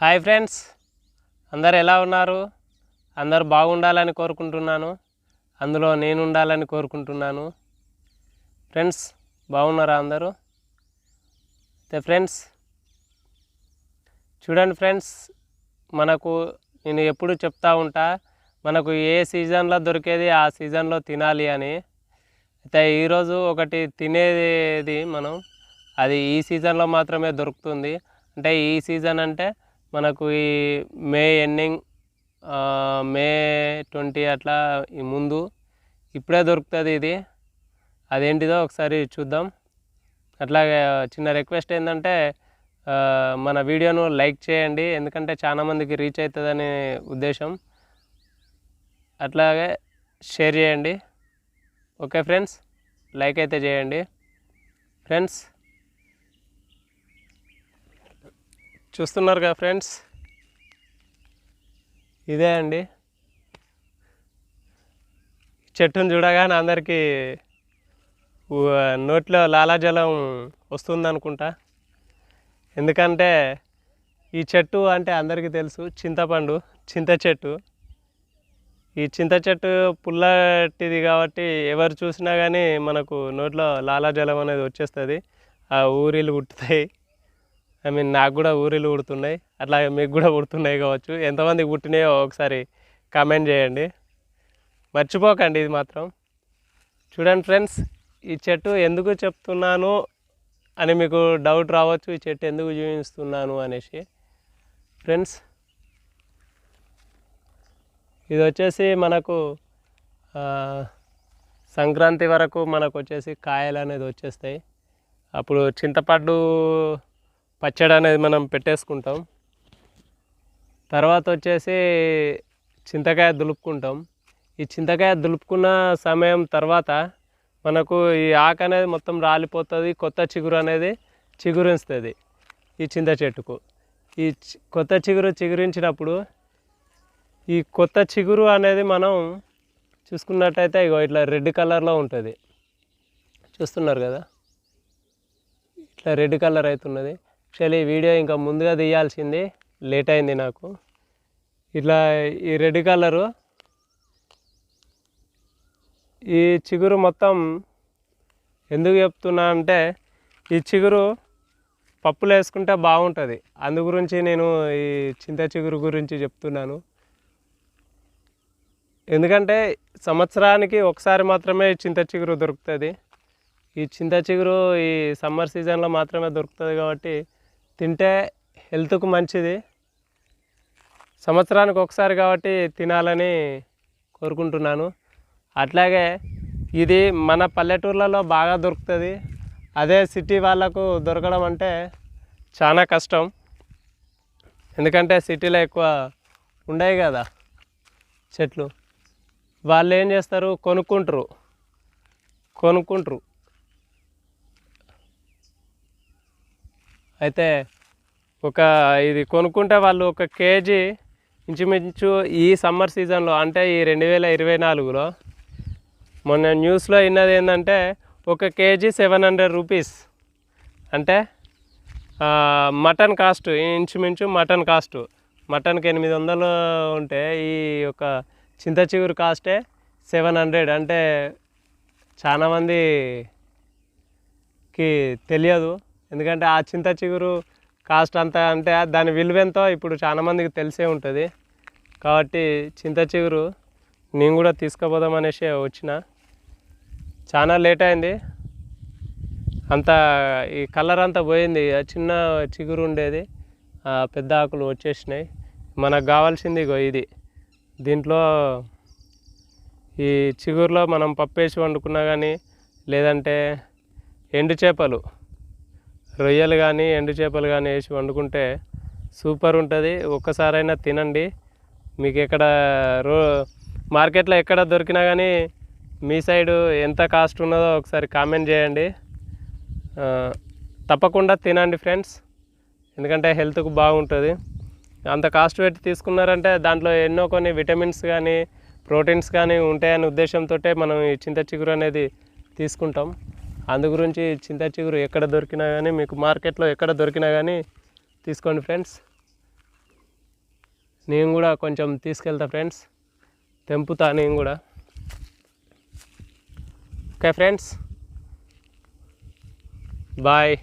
Hi friends. అందరు ఎలా ఉన్నారు? అందరు బాగుండాలని కోరుకుంటున్నాను. అందులో నేను ఉండాలని కోరుకుంటున్నాను. ఫ్రెండ్స్ బాగున్నారా అందరూ? అయితే ఫ్రెండ్స్ చూడండి ఫ్రెండ్స్ మనకు నేను ఎప్పుడు చెప్తా ఉంటా మనకు ఏ సీజన్లో దొరికేది ఆ సీజన్లో తినాలి అని. అయితే ఈరోజు ఒకటి తినేది మనం అది ఈ సీజన్లో మాత్రమే దొరుకుతుంది. అంటే ఈ సీజన్ అంటే మనకు ఈ మే ఎండింగ్ మే ట్వంటీ అట్లా ఈ ముందు ఇప్పుడే దొరుకుతుంది ఇది. అదేంటిదో ఒకసారి చూద్దాం. అట్లాగే చిన్న రిక్వెస్ట్ ఏంటంటే మన వీడియోను లైక్ చేయండి. ఎందుకంటే చాలామందికి రీచ్ అవుతుందనే ఉద్దేశం. అట్లాగే షేర్ చేయండి. ఓకే ఫ్రెండ్స్ లైక్ అయితే చేయండి. ఫ్రెండ్స్ చూస్తున్నారుగా ఫ్రెండ్స్? ఇదే అండి. చెట్టును చూడగానే అందరికీ నోట్లో లాలాజలం వస్తుందనుకుంటా. ఎందుకంటే ఈ చెట్టు అంటే అందరికీ తెలుసు చింతపండు చింత చెట్టు. ఈ చింత చెట్టు పుల్లటిది కాబట్టి ఎవరు చూసినా కానీ మనకు నోట్లో లాలాజలం అనేది వచ్చేస్తుంది. ఆ ఊరిలు పుట్టుతాయి ఐ మీన్ నాకు కూడా ఊరిలు పుడుతున్నాయి. అట్లాగే మీకు కూడా పుడుతున్నాయి కావచ్చు. ఎంతమంది పుట్టినాయో ఒకసారి కామెంట్ చేయండి. మర్చిపోకండి ఇది మాత్రం. చూడండి ఫ్రెండ్స్ ఈ చెట్టు ఎందుకు చెప్తున్నాను అని మీకు డౌట్ రావచ్చు. ఈ చెట్టు ఎందుకు చూపిస్తున్నాను అనేసి. ఫ్రెండ్స్ ఇది వచ్చేసి మనకు సంక్రాంతి వరకు మనకు వచ్చేసి కాయలు అనేది వచ్చేస్తాయి. అప్పుడు చింతపండు పచ్చడి అనేది మనం పెట్టేసుకుంటాం. తర్వాత వచ్చేసి చింతకాయ దులుపుకుంటాం. ఈ చింతకాయ దులుపుకున్న సమయం తర్వాత మనకు ఈ ఆకు అనేది మొత్తం రాలిపోతుంది కొత్త చిగురు అనేది చిగురిస్తుంది ఈ చింత చెట్టుకు. ఈ కొత్త చిగురు చిగురించినప్పుడు ఈ కొత్త చిగురు అనేది మనం చూసుకున్నట్టయితే ఇగో ఇట్లా రెడ్ కలర్లో ఉంటుంది. చూస్తున్నారు కదా? ఇట్లా రెడ్ కలర్ అవుతున్నది యాక్చువల్లీ వీడియో ఇంకా ముందుగా తీయాల్సింది లేట్ అయింది నాకు. ఇట్లా ఈ రెడ్ కలరు ఈ చిగురు మొత్తం ఎందుకు చెప్తున్నా అంటే ఈ చిగురు పప్పులు వేసుకుంటే బాగుంటుంది. అందు గురించి నేను ఈ చింత చిగురు గురించి చెప్తున్నాను. ఎందుకంటే సంవత్సరానికి ఒకసారి మాత్రమే చింత చిగురు దొరుకుతుంది. ఈ చింత చిగురు ఈ సమ్మర్ సీజన్లో మాత్రమే దొరుకుతుంది కాబట్టి తింటే హెల్త్కు మంచిది. సంవత్సరానికి ఒకసారి కాబట్టి తినాలని కోరుకుంటున్నాను. అట్లాగే ఇది మన పల్లెటూర్లలో బాగా దొరుకుతుంది. అదే సిటీ వాళ్ళకు దొరకడం అంటే చాలా కష్టం. ఎందుకంటే సిటీలో ఎక్కువ ఉండవు కదా చెట్లు. వాళ్ళు ఏం చేస్తారు? కొనుక్కుంటారు. కొనుక్కుంటారు. అయితే ఒక ఇది కొనుక్కుంటే వాళ్ళు ఒక కేజీ ఇంచుమించు ఈ సమ్మర్ సీజన్లో అంటే ఈ రెండు వేల ఇరవై నాలుగులో మొన్న న్యూస్లో విన్నది ఏంటంటే ఒక కేజీ సెవెన్ హండ్రెడ్ రూపీస్. అంటే మటన్ కాస్ట్ ఇంచుమించు మటన్ కాస్ట్. మటన్కి ఎనిమిది వందలు ఉంటే ఈ యొక్క చింత చిగురు కాస్టే సెవెన్ హండ్రెడ్. అంటే చాలామందికి తెలియదు. ఎందుకంటే ఆ చింత చిగురు కాస్ట్ అంత అంటే దాని విలువ ఎంతో ఇప్పుడు చాలా మందికి తెలిసే ఉంటుంది. కాబట్టి చింత చిగురు నేను కూడా తీసుకుపోదాం అనేసి వచ్చిన. చాలా లేట్ అయింది. అంత ఈ కలర్ అంతా పోయింది. చిన్న చిగురు ఉండేది. ఆ పెద్ద ఆకులు వచ్చేసినాయి. మనకు కావాల్సింది ఇది. దీంట్లో ఈ చిగురులో మనం పప్పు వేసి వండుకున్నా కానీ లేదంటే ఎండు చేపలు. రొయ్యలు కానీ ఎండు చేపలు కానీ వేసి వండుకుంటే సూపర్ ఉంటుంది. ఒక్కసారైనా తినండి. మీకు ఎక్కడ రో మార్కెట్లో ఎక్కడ దొరికినా కానీ మీ సైడు ఎంత కాస్ట్ ఉన్నదో ఒకసారి కామెంట్ చేయండి. తప్పకుండా తినండి ఫ్రెండ్స్. ఎందుకంటే హెల్త్కు బాగుంటుంది. అంత కాస్ట్ పెట్టి తీసుకున్నారంటే దాంట్లో ఎన్నో కొన్ని విటమిన్స్ కానీ ప్రోటీన్స్ కానీ ఉంటాయనే ఉద్దేశంతో మనం ఈ చింత చిగురు అనేది తీసుకుంటాం. అందు గురించి చింత చిగురు ఎక్కడ దొరికినా కానీ మీకు మార్కెట్లో ఎక్కడ దొరికినా కానీ తీసుకోండి ఫ్రెండ్స్. నేను కూడా కొంచెం తీసుకెళ్తా ఫ్రెండ్స్. తెంపుతా నేను కూడా. Okay friends. బాయ్.